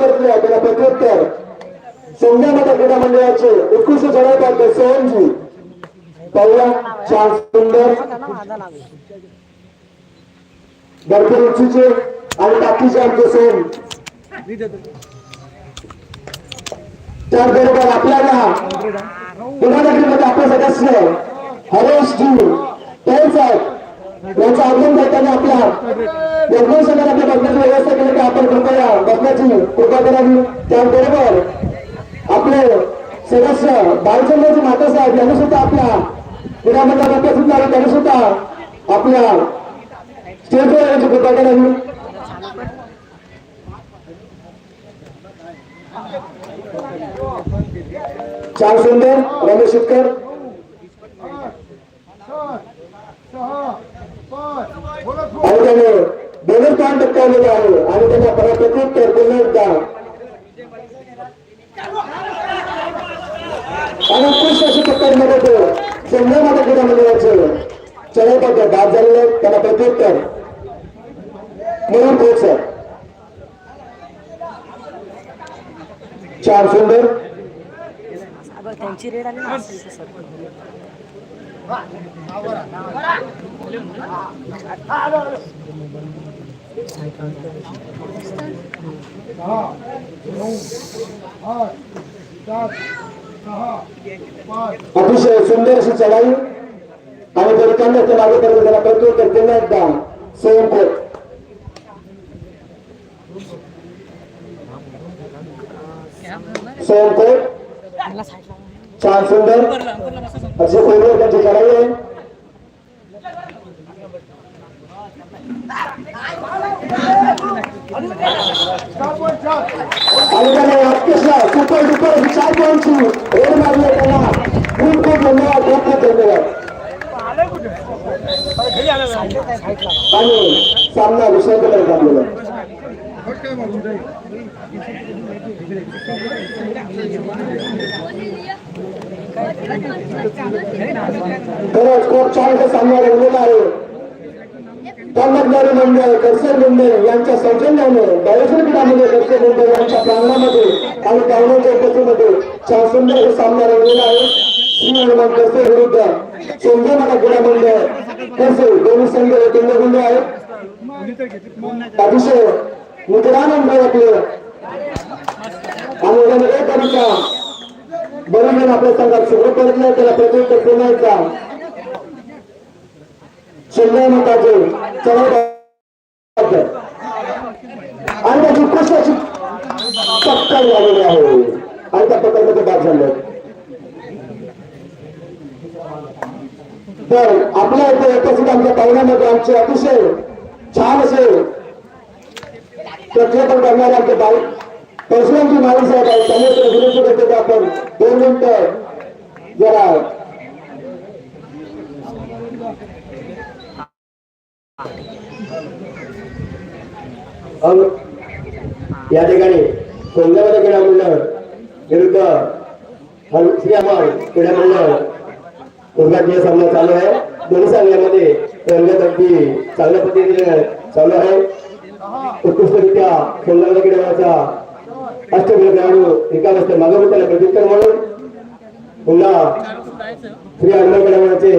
परतले त्याला प्रत्युत्तर संघामध्ये क्रीडा मंडळाचे उत्कृष्ट चढाई सोहनजी. पाहूया चार सुंदर. भरपूर उंचीचे आणि टाकीचे आमचे सोन. त्याचबरोबर आपल्याला पुण्यानगरीमध्ये आपले सदस्य हरेश जी पैल साहेब. याचा आगमन करताना आपल्या निर्देशकाने आपल्या बसण्याची व्यवस्था केली की आपण कृपया बघण्याची कृपा करावी. त्याचबरोबर आपले सदस्य बालचंद्रजी मातासाहेब यांनी सुद्धा आपल्या पुण्यामध्ये उपस्थित झाले त्यांनी सुद्धा आपल्या स्टेजवर येण्याची कृपा करावी. चार सुंदर रमेश शेतकर. आणि त्याने बोनस पॉईंट टप्प्यावलेले आहे आणि त्याचा परत प्रत्युत्तर पुन्हा एकदा आणि उत्कृष्ट अशी टक्करमध्ये तो माता क्रीडा मंडळाचे चढाईबद्ध बाद झालेले त्याला प्रत्युत्तर म्हणून कोच सर छान सुंदर. त्यांची रेड आली अतिशय सुंदर अशी चढाई. आणि ते मागे करतो त्याला प्रत्युत्तर पुन्हा एकदा स्वयंकोट स्वयंकोट त्यांना साईडला छान सुंदर. अशी सुंदर त्यांची चढाई आहे आणि त्याने अत्यशा सुपर डुपर अशी चार पॉईंटची रेड मारली त्याला. खूप खूप धन्यवाद खूप खूप धन्यवाद. आणि सामना विषयाकडे थांबलेला खरंच खूप छान सामना रंगलेला आहे तन्मधणारे मंडळ करसर मुंडे यांच्या सौजन्याने बायोजन क्रीडामध्ये करसर मंडळ यांच्या प्रांगणामध्ये आणि पाहुण्यांच्या उपस्थितीमध्ये छान सुंदर हे सामना रंगलेला आहे श्री हनुमान करसे विरुद्ध सोंगेमाला क्रीडा मंडळ करसे दोन्ही संघ हे केंद्रबिंद आहेत. अतिशय निकरान मंडळ आपले. आणि एक तारीखा बरोबर आपल्या संघात सुरू परतले त्याला प्रत्येक पुन्हा एकदा शिंदे मताचे चढाई आणि त्याची कृष्णाची टक्कर लागलेली आहे. आणि त्या टक्करमध्ये बाद झाले. तर आपल्या इथे उपस्थित आमच्या पाहुण्यामध्ये आमचे अतिशय छान असे प्रक्षेपण करणारे आमचे बाल परशुरामजी माळी साहेब आहेत. त्यांनी तर आपण दोन मिनिटं. जरा. या ठिकाणी सोंगामध्ये क्रीडा मंडळ विरुद्ध श्री अमर क्रीडा मंडळ उद्घाटनीय सामना चालू आहे. दोन्ही सामन्यामध्ये रंगत अगदी चांगल्या पद्धतीने चालू आहे. उत्कृष्टरित्या सोंगामध्ये क्रीडाचा अष्टमिल खेळाडू एका वाजता मागे म्हणून पुन्हा श्री हनुमान क्रीडाचे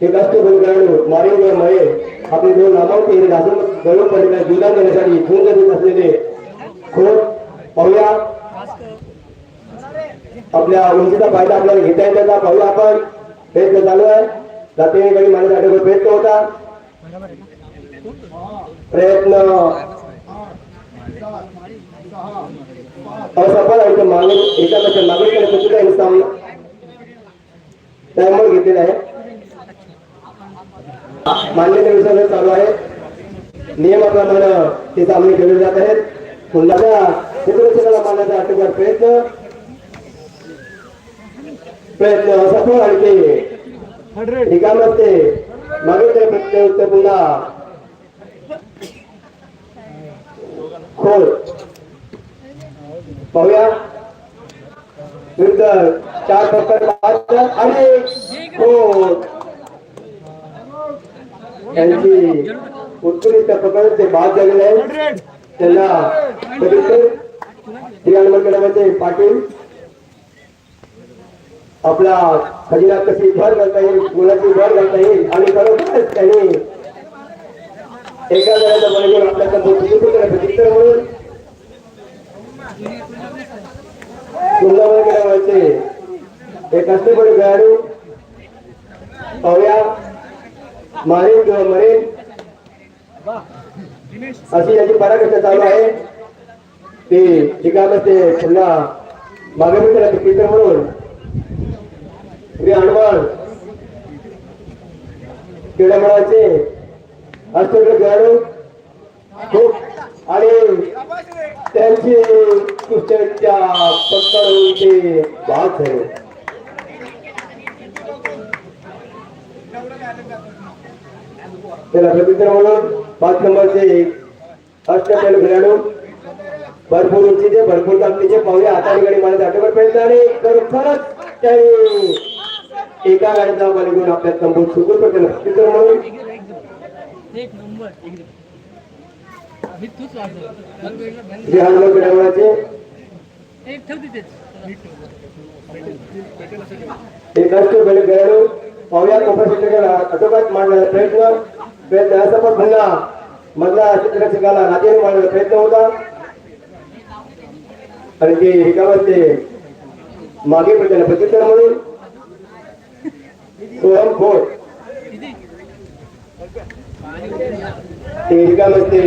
एक अष्टमिल मारेंद्र मारिओ मये आपले दोन नामांकित हे राजन गौरव पंडित जीवदान देण्यासाठी खून देत असलेले खोट पाहूया. आपल्या उंचीचा फायदा आपल्याला घेता येईल त्याचा पाहूया आपण. प्रयत्न चालू आहे. जाते काही मारण्यासाठी प्रयत्न होता. प्रयत्न असफल आहे मागणी मागे एकापेक्षा मागे केलं तर सुद्धा हे सामना त्यामुळे घेतलेला आहे. मान्यता विसर्जन चालू आहे. नियमाप्रमाणे ते सामने खेळले जात आहेत. पुन्हा चित्रसेनाला मानण्याचा अटोकार प्रयत्न प्रयत्न असफल आणि ते. निकाल असते मागे प्रत्येक पुन्हा खोल। पाहूया विरुद्ध चार पकड आणि खोल। त्यांची उत्कृष्ट पकड ते बाद झालेले आहेत खजिना कशी भर घालता येईल गुणाची भर घालता एका जणाचा बळगून आपल्या प्रतिष्ठा म्हणून सुंदरमध्ये गेल्यामुळे एक कष्टपडी खेळाडू. पाहूया. मारेन किंवा मरेन. अशी याची पराकष्ट चालू आहे. ती ठिकाणमध्ये पुन्हा मागे मिळाला पितर म्हणून. श्री हनुमान. क्रीडामंडळाचे अष्टक्रीड खेळाडू खूप आणि त्यांचे कुस्त्यांच्या पत्करचे भाग झाले. त्याला प्रतिक्रिया म्हणून पाच नंबरचे अष्टपैल खेळाडू भरपूर उंचीचे भरपूर ताकदीचे पावले हाताने मला मारत पर्यंत आणि खरोखरच त्यांनी एका गाडीचा बलिगुण आपल्या तंबूत सुरू पडले प्रतिक्रिया म्हणून एक नंबर. एक ठेव तिथेच एक खेळाडू शिक्षकाला मांडण्याचा प्रयत्न. पण पुन्हा मधला शिक्षकाला नातेवाईक मांडण्याचा प्रयत्न होता. आणि ते एकामध्ये मागे पडल्याला प्रत्युत्तर म्हणून सोहम खोट ते एकामध्ये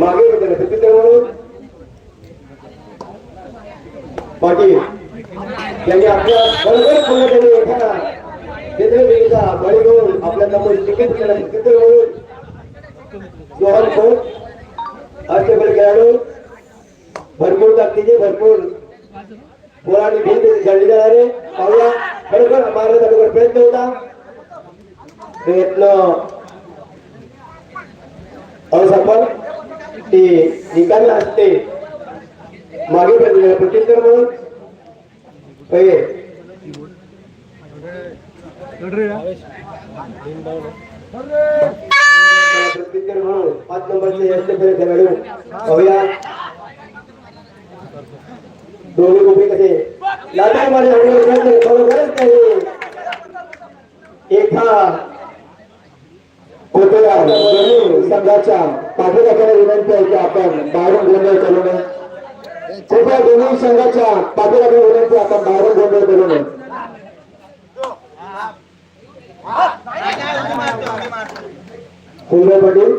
मागे ना प्रत्युत्तर म्हणून? पाटील त्यांनी आपल्या बरोबर पुन्हा एखादा एका चित्रवेदीचा बळी घेऊन आपल्यासमोर तिकीट केला. चित्र म्हणून जोहर खोट अष्टबल खेळाडू भरपूर ताकदीचे भरपूर पोराने भिंत झालेले जाणारे पाहूया खरोखर महाराजांकडे प्रयत्न होता. प्रयत्न असफल ते निकामी असते मागे पडलेलं प्रत्युत्तर म्हणून. पहिले. प्रत्युत्तर म्हणून पाच नंबरचे अष्टपैलू खेळाडू. पाहूया. दोन्ही गोपी कसे? लाटा मारे एका कोटला दोन्ही संघाच्या पाठीराखाला विनंती आहे की आपण बाहेरून गोंधळ करू नये. कृपया दोन्ही संघाच्या पाठीराखाला विनंती आपण बाहेरून गोंधळ करू नये. सुंदर पाटील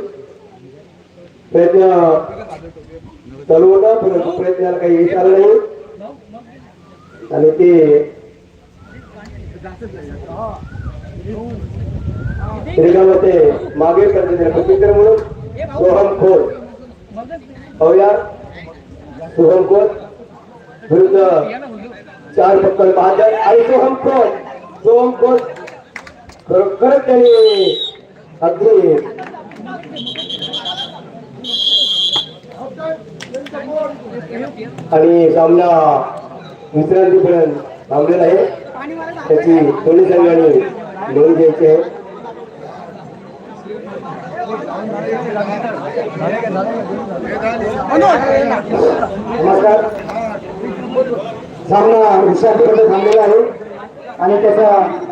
प्रयत्न चालू होता परंतु प्रयत्नाला काही यश आलं नाही. आणि ते रिकामध्ये मागे पडलेले प्रत्युत्तर म्हणून सोहम खोल पाहूया. सोहम खोल विरुद्ध चार पक्कल बहादर आणि सोहम खोल सोहम खोल खरोखरच त्यांनी अगदी आणि सामना विश्रांतीपर्यंत थांबलेला आहे. त्याची दोन्ही రోజైతే నమస్కారం. చాలా విశాఖపట్నం గారు అనేక